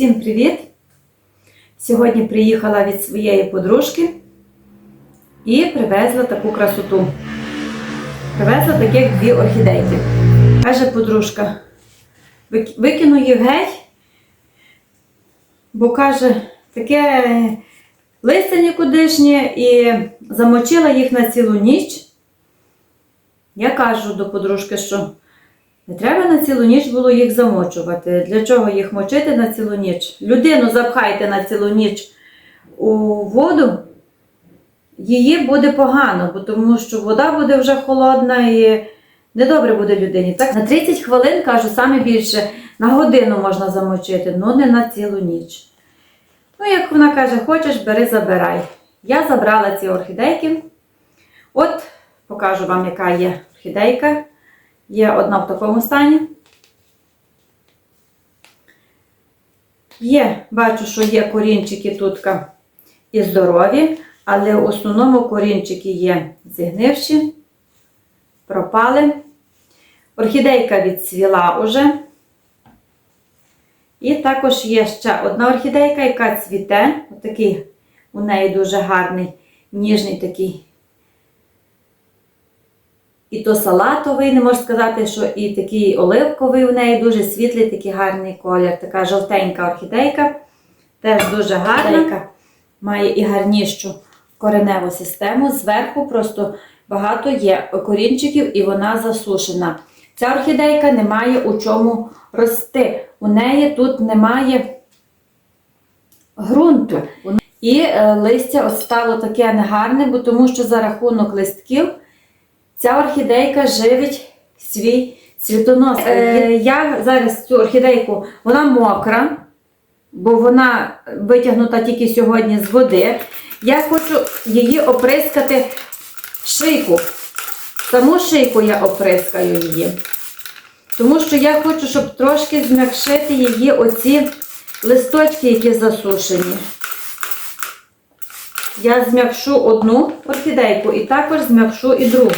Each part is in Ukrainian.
Всім привіт! Сьогодні приїхала від своєї подружки і привезла таку красоту. Привезла таких дві орхідейки. Каже подружка, викину їх геть, бо каже, таке листя нікудишнє і замочила їх на цілу ніч. Я кажу до подружки, що не треба на цілу ніч було їх замочувати. Для чого їх мочити на цілу ніч? Людину запхайте на цілу ніч у воду, її буде погано, бо тому що вода буде вже холодна і недобре буде людині. Так, на 30 хвилин, кажу, саме більше на годину можна замочити, але не на цілу ніч. Ну, як вона каже, хочеш, бери, забирай. Я забрала ці орхідейки. От покажу вам, яка є орхідейка. Є одна в такому стані. Є, бачу, що є корінчики тут і здорові, але в основному корінчики є зігнивші, пропали. Орхідейка відцвіла уже. І також є ще одна орхідейка, яка цвіте. Отакий у неї дуже гарний, ніжний такий і то салатовий, не можу сказати, що і такий оливковий у неї дуже світлий, такий гарний колір. Така жовтенька орхідейка. Теж дуже гарна. Має і гарнішу кореневу систему. Зверху просто багато є корінчиків і вона засушена. Ця орхідейка не має у чому рости. У неї тут немає ґрунту. І е, листя от стало таке негарне, бо тому що за рахунок листків Ця орхідейка живить свій цвітонос. Е, я зараз цю орхідейку, вона мокра, бо вона витягнута тільки сьогодні з води. Я хочу її оприскати шийку. Саму шийку я оприскаю її. Тому що я хочу, щоб трошки зм'якшити її оці листочки, які засушені. Я зм'якшу одну орхідейку і також зм'якшу і другу.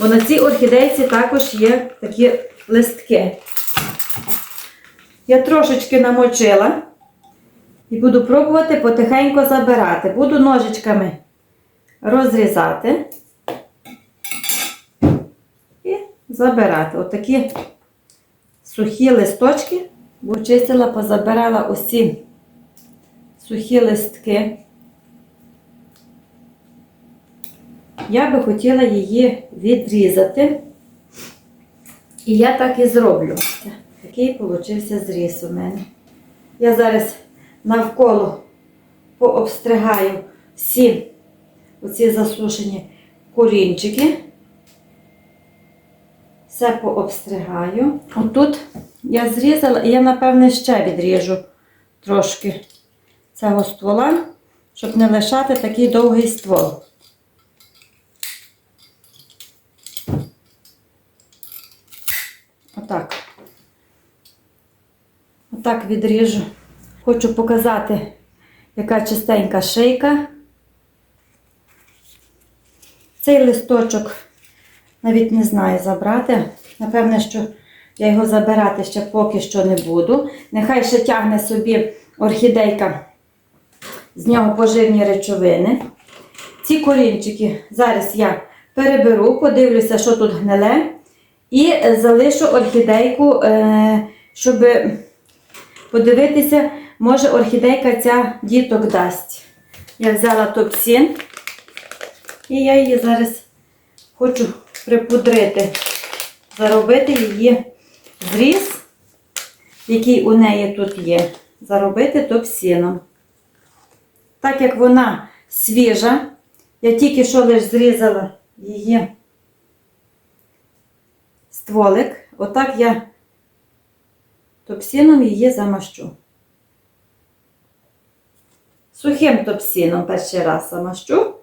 Бо на цій орхідейці також є такі листки. Я трошечки намочила і буду пробувати потихеньку забирати. Буду ножичками розрізати і забирати. Отакі сухі листочки, бо чистила, позабирала усі сухі листки. Я би хотіла її відрізати. І я так і зроблю. Такий получився зріз у мене. Я зараз навколо пообстригаю всі оці засушені корінчики. Все пообстригаю. Отут я зрізала, і я, напевне, ще відріжу трошки цього ствола, щоб не лишати такий довгий ствол. Отак. Отак відріжу. Хочу показати, яка чистенька шийка. Цей листочок навіть не знаю забрати. Напевне, що я його забирати ще поки що не буду. Нехай ще тягне собі орхідейка з нього поживні речовини. Ці корінчики зараз я переберу, подивлюся, що тут гниле. І залишу орхідейку, е, щоб подивитися, може орхідейка ця діток дасть. Я взяла топсін і я її зараз хочу припудрити, заробити її зріз, який у неї тут є, заробити топсіном. Так як вона свіжа, я тільки що лише зрізала її стволик, отак я топсином її замащу. Сухим топсіном перший раз замащу.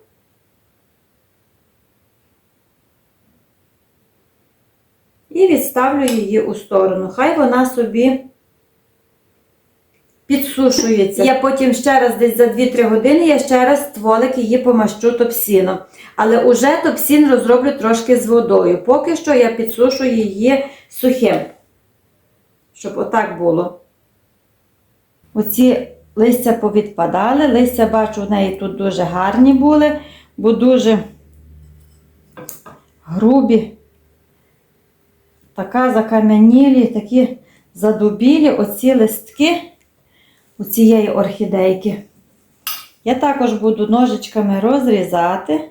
І відставлю її у сторону. Хай вона собі підсушується. Я потім ще раз десь за 2-3 години я ще раз стволик її помащу топсіном. Але уже топсін розроблю трошки з водою. Поки що я підсушую її сухим. Щоб отак було. Оці листя повідпадали. Листя, бачу, в неї тут дуже гарні були, бо дуже грубі, така закам'янілі, такі задубілі оці листки у цієї орхідейки. Я також буду ножичками розрізати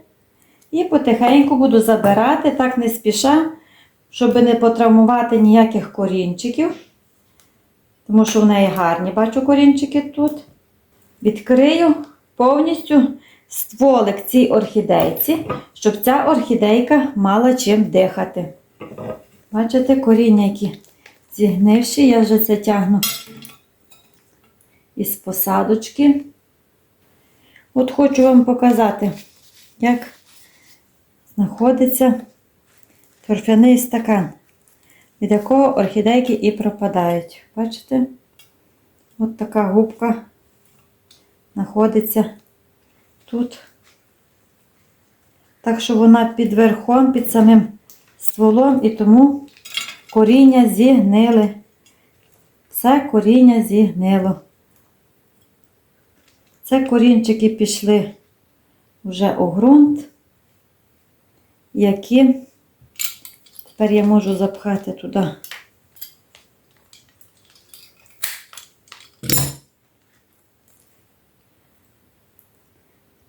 і потихеньку буду забирати, так не спіша, щоб не потравмувати ніяких корінчиків. Тому що в неї гарні бачу корінчики тут. Відкрию повністю стволик цій орхідейці, щоб ця орхідейка мала чим дихати. Бачите, коріння, які зігнивші, я вже це тягну із посадочки. От хочу вам показати, як знаходиться торфяний стакан, від якого орхідейки і пропадають. Бачите? От така губка знаходиться тут. Так що вона під верхом, під самим стволом, і тому коріння зігнили. Все коріння зігнило. Це корінчики пішли вже у ґрунт, які тепер я можу запхати туди.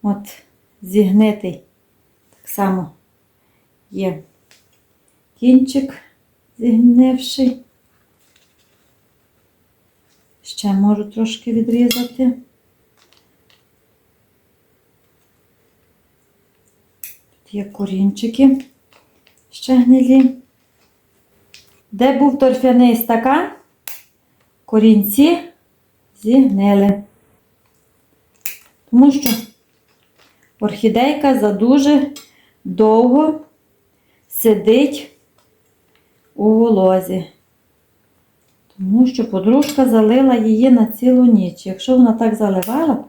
От зігнитий так само є кінчик зігнивший. Ще можу трошки відрізати. Є корінчики ще гнилі. Де був торфяний стакан, корінці зігнили. Тому що орхідейка задуже довго сидить у волозі. Тому що подружка залила її на цілу ніч. Якщо вона так заливала,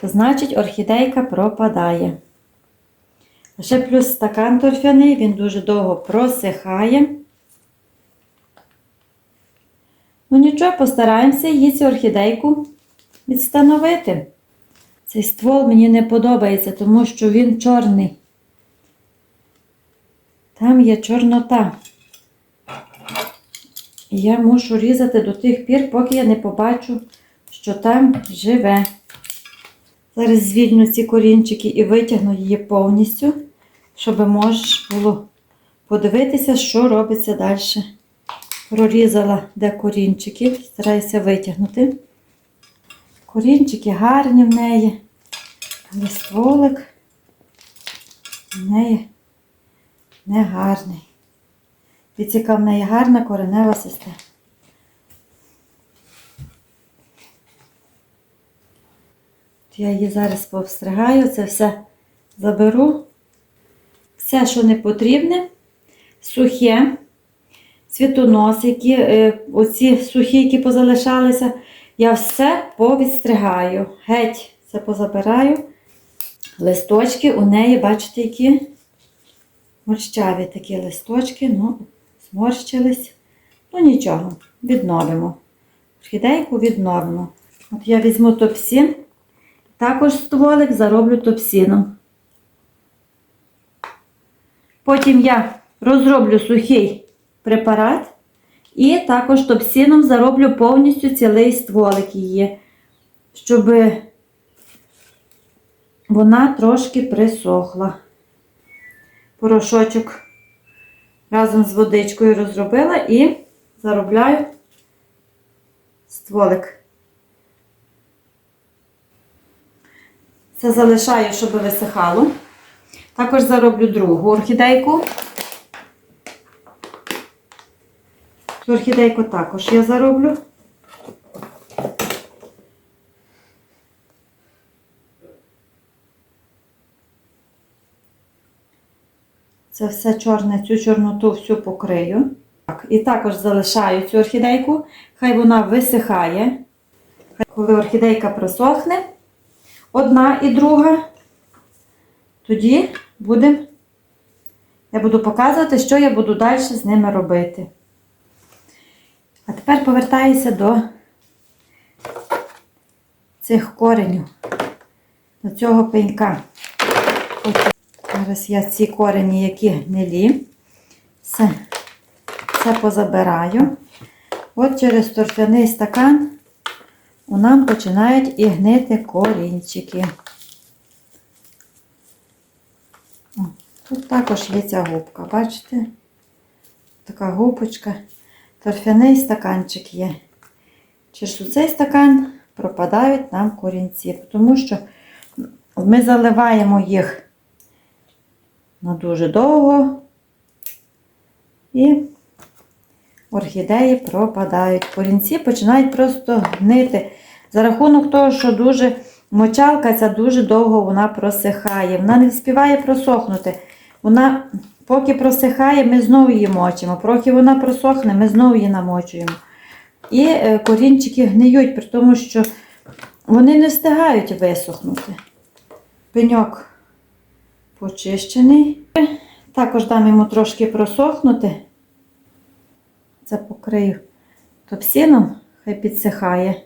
то значить орхідейка пропадає. Ще плюс стакан торфяний, він дуже довго просихає. Ну нічого, постараємося її цю орхідейку відстановити. Цей ствол мені не подобається, тому що він чорний. Там є чорнота. І я мушу різати до тих пір, поки я не побачу, що там живе. Зараз звільню ці корінчики і витягну її повністю, щоб можна було подивитися, що робиться далі. Прорізала де корінчики, стараюся витягнути. Корінчики гарні в неї, але стволик в неї не гарний. Дивіться, в неї гарна коренева система. Я її зараз повстригаю, це все заберу. Все, що не потрібне, сухе, цвітонос, які, е, оці сухі, які позалишалися, я все повідстригаю. Геть це позабираю. Листочки у неї, бачите, які морщаві такі листочки, ну, зморщились. Ну нічого, відновимо. Орхідейку відновимо. От я візьму топсін, також стволик зароблю топсіном. Потім я розроблю сухий препарат і також топсіном зароблю повністю цілий стволик її, щоб вона трошки присохла. Порошочок разом з водичкою розробила і заробляю стволик. Це залишаю, щоб висихало. Також зароблю другу орхідейку. Цю орхідейку також я зароблю. Це все чорне, цю чорноту всю покрию. Так, і також залишаю цю орхідейку, хай вона висихає. Коли орхідейка просохне, одна і друга, тоді будемо, я буду показувати, що я буду далі з ними робити. А тепер повертаюся до цих коренів, до цього пенька. От Зараз я ці корені, які гнилі, все, все позабираю. От через торфяний стакан у нам починають і гнити корінчики. О, Тут також є ця губка, бачите? Така губочка. Торфяний стаканчик є. Через у цей стакан пропадають нам корінці, тому що ми заливаємо їх на дуже довго і орхідеї пропадають. Корінці починають просто гнити. За рахунок того, що дуже мочалка ця дуже довго вона просихає. Вона не вспіває просохнути. Вона, поки просихає, ми знову її мочимо. Поки вона просохне, ми знову її намочуємо. І е, корінчики гниють, при тому, що вони не встигають висохнути. Пеньок почищений. Також дам йому трошки просохнути. Це покрию топсіном, хай підсихає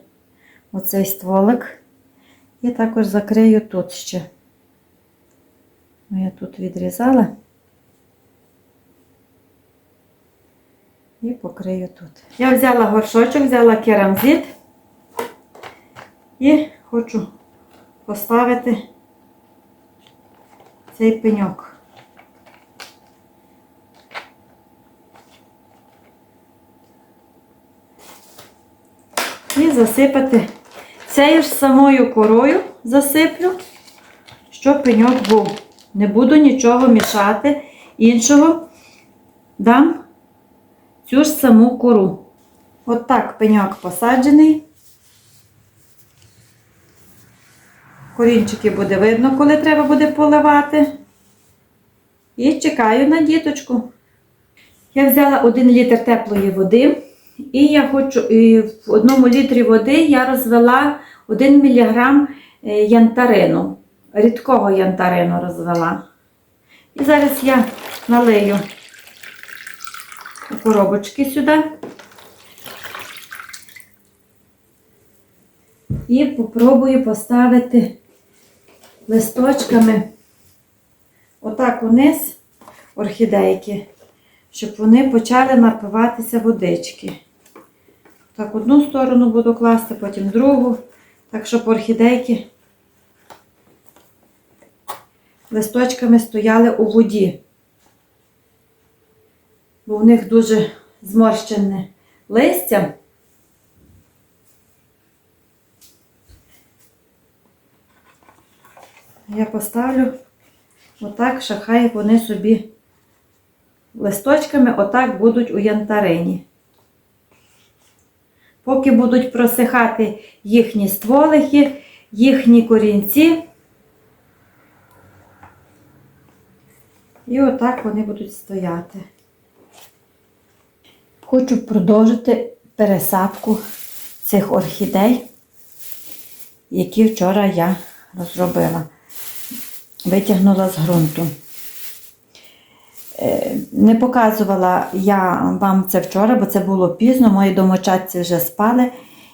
оцей стволик. І також закрию тут ще. Ну, Я тут відрізала. І покрию тут. Я взяла горшочок, взяла керамзит і хочу поставити цей пеньок. І засипати цією ж самою корою засиплю, щоб пеньок був. Не буду нічого мішати іншого. Дам цю ж саму кору. От так пеньок посаджений. Корінчики буде видно, коли треба буде поливати. І чекаю на діточку. Я взяла 1 літр теплої води. І я хочу і в одному літрі води я розвела 1 мг янтарину. Рідкого янтарину розвела. І зараз я налию коробочки сюди. І попробую поставити листочками отак униз орхідейки, щоб вони почали напиватися водички. Так, одну сторону буду класти, потім другу. Так, щоб орхідейки листочками стояли у воді. Бо в них дуже зморщене листя. Я поставлю отак, шахай вони собі листочками отак будуть у янтарині. Поки будуть просихати їхні стволики, їхні корінці. І отак вони будуть стояти. Хочу продовжити пересадку цих орхідей, які вчора я розробила. Витягнула з ґрунту. Е, Не показувала я вам це вчора, бо це було пізно, мої домочадці вже спали.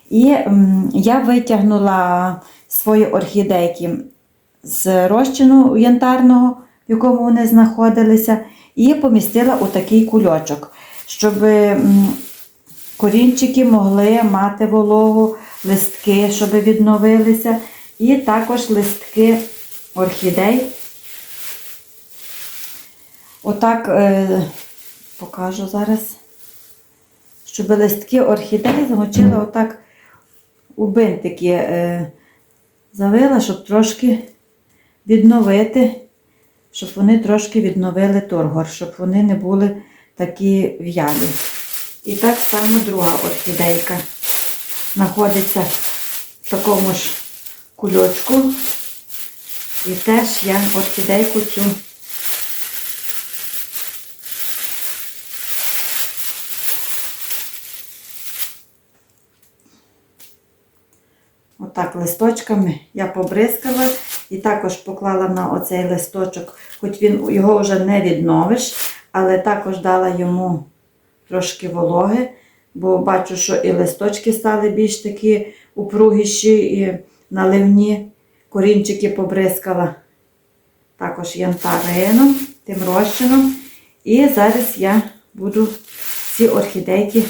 І я витягнула свої орхідейки з розчину янтарного, в якому вони знаходилися, і помістила у такий кульочок, щоб корінчики могли мати вологу, листки, щоб відновилися, і також листки орхідей. Отак е, покажу зараз, щоб листки орхідей замочила отак у бинтики е, завила, щоб трошки відновити, щоб вони трошки відновили торгор, щоб вони не були такі в'ялі. І так само друга орхідейка знаходиться в такому ж кульочку. І теж я орхідейку цю Отак листочками я побризкала і також поклала на оцей листочок, хоч він його вже не відновиш, але також дала йому трошки вологи, бо бачу, що і листочки стали більш такі упругіші, і наливні корінчики побризкала також янтарином, тим розчином. І зараз я буду ці орхідейки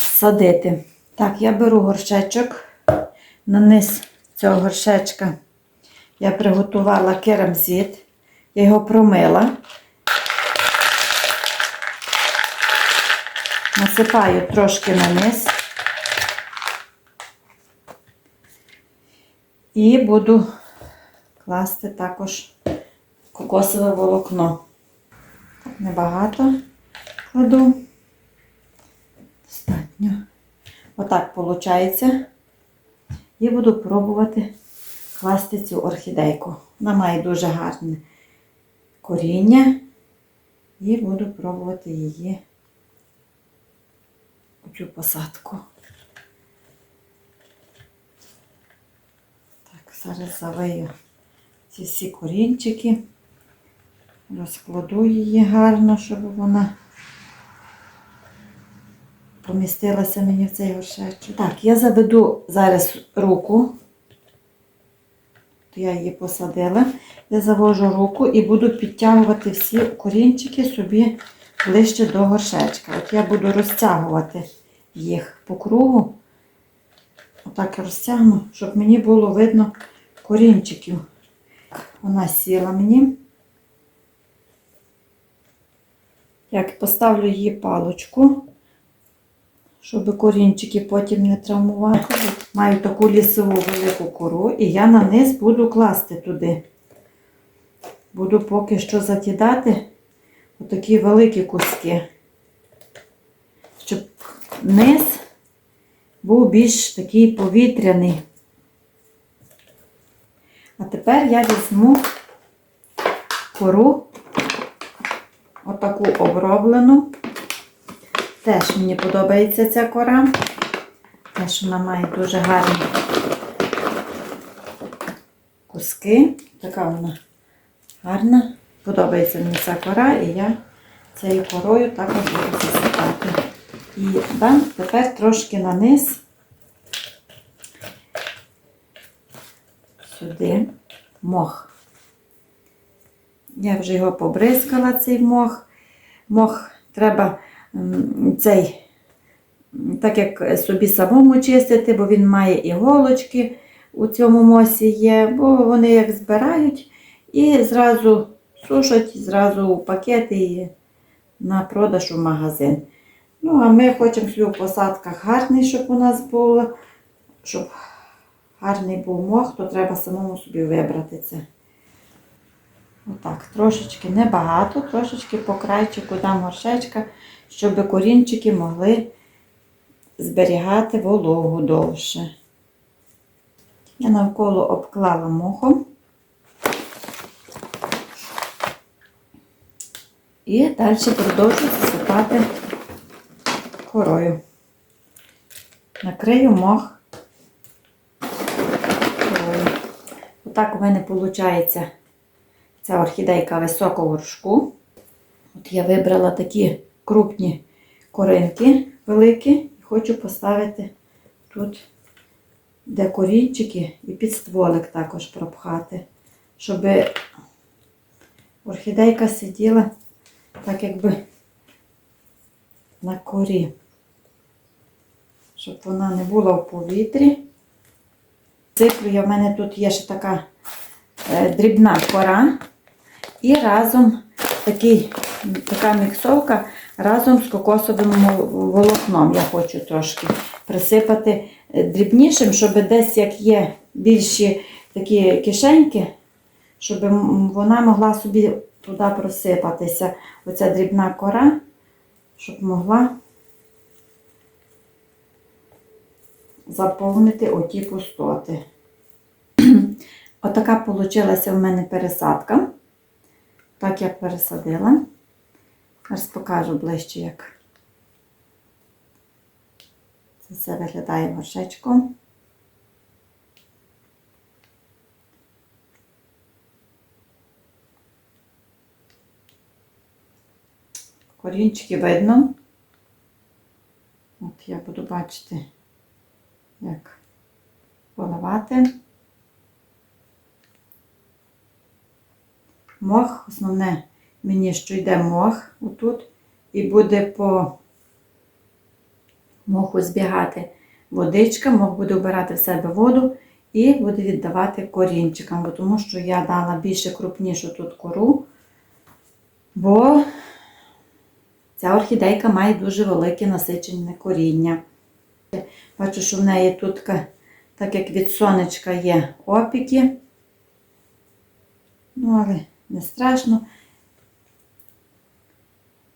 садити. Так, я беру горшечок. На низ цього горшечка я приготувала керамзит. Я його промила. Насипаю трошки на низ. І буду класти також кокосове волокно. Небагато кладу. Достатньо. Отак виходить. І буду пробувати класти цю орхідейку. Вона має дуже гарне коріння. І буду пробувати її у цю посадку. Так, зараз завию ці всі корінчики, розкладу її гарно, щоб вона помістилася мені в цей горшечок. Так, я заведу зараз руку. Я її посадила. Я завожу руку і буду підтягувати всі корінчики собі ближче до горшечка. От я буду розтягувати їх по кругу. Отак розтягну, щоб мені було видно корінчиків. Вона сіла мені. Як поставлю її палочку, щоб корінчики потім не травмувати. Маю таку лісову велику кору, і я на низ буду класти туди. Буду поки що закидати отакі великі куски, щоб низ був більш такий повітряний. А тепер я візьму кору, отаку оброблену. Теж мені подобається ця кора. Теж вона має дуже гарні куски. Така вона гарна. Подобається мені ця кора, і я цією корою також буду засипати. І дам тепер трошки на низ сюди мох. Я вже його побризкала, цей мох. Мох треба цей, так як собі самому чистити, бо він має іголочки у цьому мосі є, бо вони як збирають і зразу сушать, зразу у пакети і на продаж у магазин. Ну, а ми хочемо собі в посадках гарний, щоб у нас було, щоб гарний був мох, то треба самому собі вибрати це. Отак, трошечки небагато, трошечки по крайчику дам горшечка, щоб корінчики могли зберігати вологу довше. Я навколо обклала мохом. І далі продовжую засипати корою. Накрию мох корою. Отак у мене виходить ця орхідейка високого горшку. От я вибрала такі крупні коринки великі хочу поставити тут, де корінчики, і під стволик також пропхати, щоб орхідейка сиділа так якби на корі, щоб вона не була в повітрі. Сиплю я в мене тут є ще така е, дрібна кора. І разом такий, така міксовка разом з кокосовим волокном. Я хочу трошки присипати е, дрібнішим, щоб десь як є більші такі кишеньки, щоб вона могла собі туди просипатися. Оця дрібна кора, щоб могла заповнити оті пустоти. Отака вийшла в мене пересадка. Так я пересадила. Зараз покажу ближче, як це все виглядає горшечком. Корінчики видно. От я буду бачити, як поливати. Мох, основне мені, що йде мох отут, і буде по моху збігати водичка, мох буде вбирати в себе воду і буде віддавати корінчикам, бо тому що я дала більше крупнішу тут кору, бо ця орхідейка має дуже велике насичене коріння. Бачу, що в неї тут, так як від сонечка є опіки. Ну, але не страшно.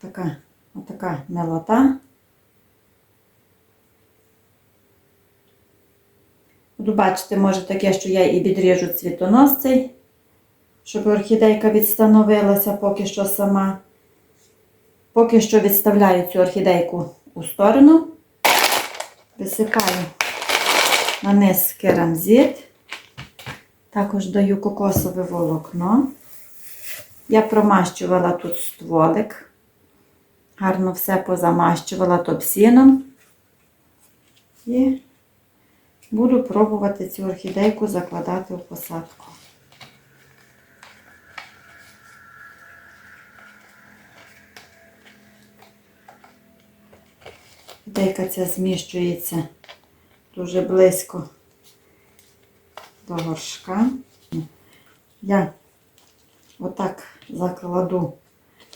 Така, отака милота. Буду може таке, що я і відріжу цвітонос цей, щоб орхідейка відстановилася поки що сама. Поки що відставляю цю орхідейку у сторону, висипаю на низ керамзит, також даю кокосове волокно. Я промащувала тут стволик, гарно все позамащувала топсіном. І буду пробувати цю орхідейку закладати в посадку. Орхідейка ця зміщується дуже близько до горшка. Я отак закладу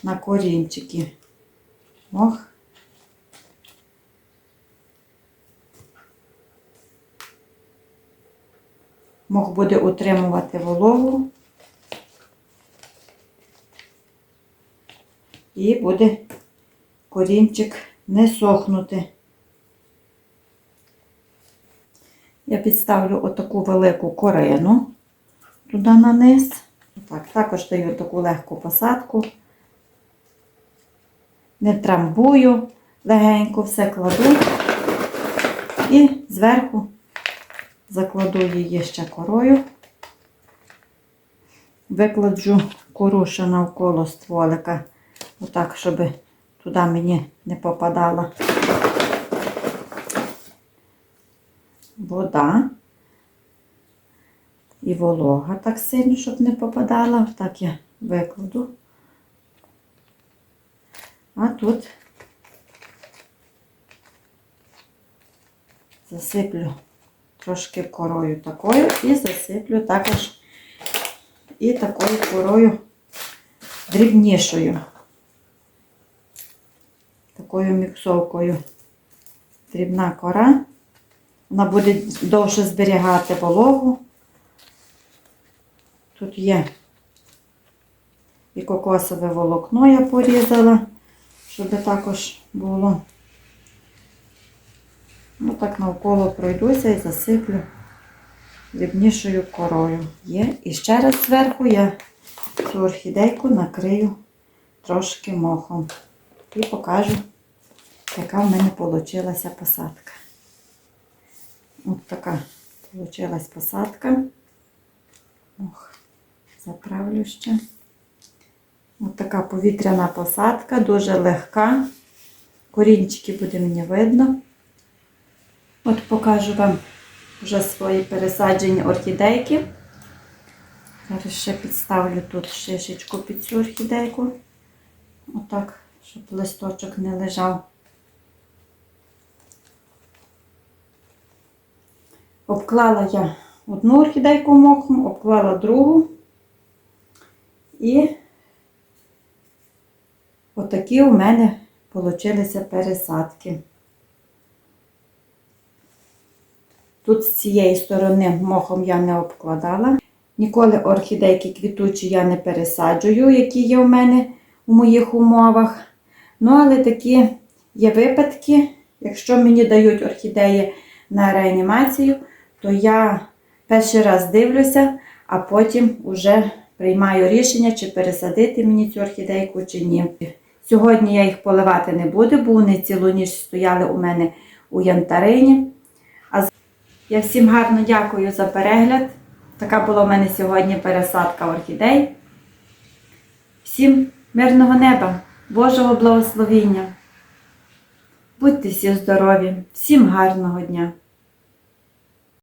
на корінчики мох. Мох буде утримувати вологу і буде корінчик не сохнути. Я підставлю отаку велику корину туди на низ. Так, також даю таку легку посадку. Не трамбую, легенько все кладу і зверху закладу її ще корою. Викладжу кору ще навколо стволика, отак, щоб туди мені не попадала вода і волога так сильно, щоб не попадала. Так я викладу. А тут засиплю трошки корою такою і засиплю також і такою корою дрібнішою. Такою міксовкою. Дрібна кора. Вона буде довше зберігати вологу. Тут є і кокосове волокно я порізала, щоб також було. Ну так навколо пройдуся і засиплю дрібнішою корою. Є. І ще раз зверху я цю орхідейку накрию трошки мохом. І покажу, яка в мене вийшла посадка. От така вийшла посадка. Ох, заправлю ще. От така повітряна посадка, дуже легка. Корінчики буде мені видно. От покажу вам вже свої пересаджені орхідейки. Зараз ще підставлю тут шишечку під цю орхідейку. Отак, щоб листочок не лежав. Обклала я одну орхідейку мохом, обклала другу. І отакі у мене получилися пересадки. Тут з цієї сторони мохом я не обкладала. Ніколи орхідейки квітучі я не пересаджую, які є у мене у моїх умовах. Ну, але такі є випадки, якщо мені дають орхідеї на реанімацію, то я перший раз дивлюся, а потім вже приймаю рішення, чи пересадити мені цю орхідейку, чи ні. Сьогодні я їх поливати не буду, бо вони цілу ніч стояли у мене у янтарині. А я всім гарно дякую за перегляд. Така була у мене сьогодні пересадка орхідей. Всім мирного неба, Божого благословіння. Будьте всі здорові, всім гарного дня!